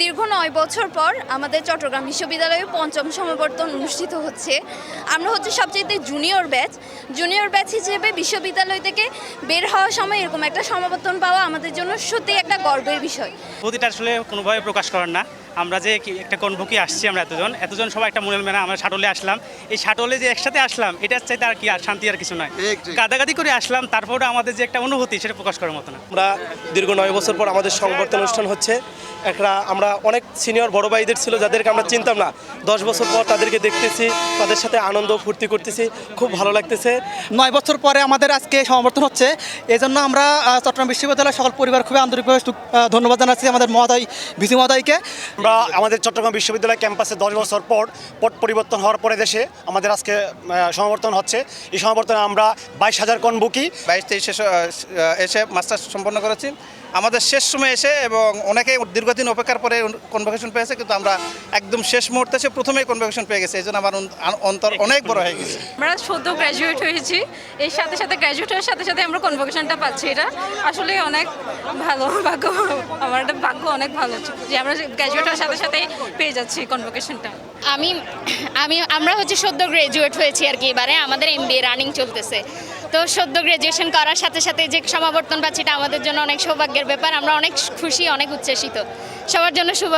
দীর্ঘ নয় বছর পর আমাদের চট্টগ্রাম বিশ্ববিদ্যালয়ে পঞ্চম সমাবর্তন অনুষ্ঠিত হচ্ছে। আমরা হচ্ছে সবচেয়ে জুনিয়র ব্যাচ জুনিয়র ব্যাচ হিসেবে বিশ্ববিদ্যালয় থেকে বের হওয়ার সময় এরকম একটা সমাবর্তন পাওয়া আমাদের জন্য সত্যি একটা গর্বের বিষয়। অনুভূতিটা আসলে কোনোভাবে প্রকাশ করার না। আমরা যে একটা কনভোকে আসছি আমরা এতজন। এতজন সবাই একটা মনের মেনা আমরা শাটলে আসলাম। এই শাটলে যে একসাথে আসলাম এটার চাইতে আর কি আর শান্তি আর কিছু নয়. গাদাগাদি করে আসলাম তারপরে আমাদের যে একটা অনুভূতি সেটা প্রকাশ করার মতো না। আমরা দীর্ঘ নয় বছর পর আমাদের সংবর্ধনা অনুষ্ঠান হচ্ছে। একটা আমরা অনেক সিনিয়র বড় ভাইদের ছিল যাদেরকে আমরা চিনতাম না। দশ বছর পর তাদেরকে দেখতেছি তাদের সাথে আনন্দ ফুর্তি করতেছি খুব ভালো লাগতেছে। নয় বছর পরে আমাদের আজকে সমাবর্তন হচ্ছে এই জন্য আমরা চট্টগ্রাম বিশ্ববিদ্যালয়ের সকল পরিবার খুবই আন্তরিকভাবে ধন্যবাদ জানাচ্ছি আমাদের মহোদয় ভিসি মহোদয়কে। আমরা আমাদের চট্টগ্রাম বিশ্ববিদ্যালয় ক্যাম্পাসে দশ বছর পর পট পরিবর্তন হওয়ার পরে দেশে আমাদের আজকে সমাবর্তন হচ্ছে। এই সমাবর্তনে আমরা বাইশ হাজার কন বুকি। বাইশ তেইশ এসে মাস্টার্স সম্পন্ন করেছি। আমাদের শেষ সময় এসে এবং অনেকে দীর্ঘদিন অপেক্ষার পরে কনভোকেশন পেয়েছে কিন্তু আমরা একদম শেষ মুহূর্তে এসে প্রথমেই কনভোকেশন পেয়ে গেছে। এই জন্য আমার অন্তর অনেক বড় হয়ে গেছে। আমরা সদ্য গ্র্যাজুয়েট হয়েছি। এর সাথে সাথে গ্র্যাজুয়েট হওয়ার সাথে সাথে আমরা কনভোকেশনটা পাচ্ছি। এটা আসলে অনেক ভালো ভাগ্য আমার একটা ভাগ্য অনেক ভালো যে আমরা গ্র্যাজুয়েট হওয়ার সাথে সাথে পেয়ে যাচ্ছি কনভোকেশনটা আমি আমি আমরা হচ্ছে সদ্য গ্র্যাজুয়েট হয়েছি আর কি। এবারে আমাদের এমবিএ রানিং চলতেছে। তো সদ্য গ্রাজুয়েশন করার সাথে সাথে যে সমাবর্তন পাচ্ছি এটা আমাদের জন্য অনেক সৌভাগ্যের ব্যাপার। আমরা অনেক খুশি অনেক উচ্ছ্বাসিত। সবার জন্য শুভ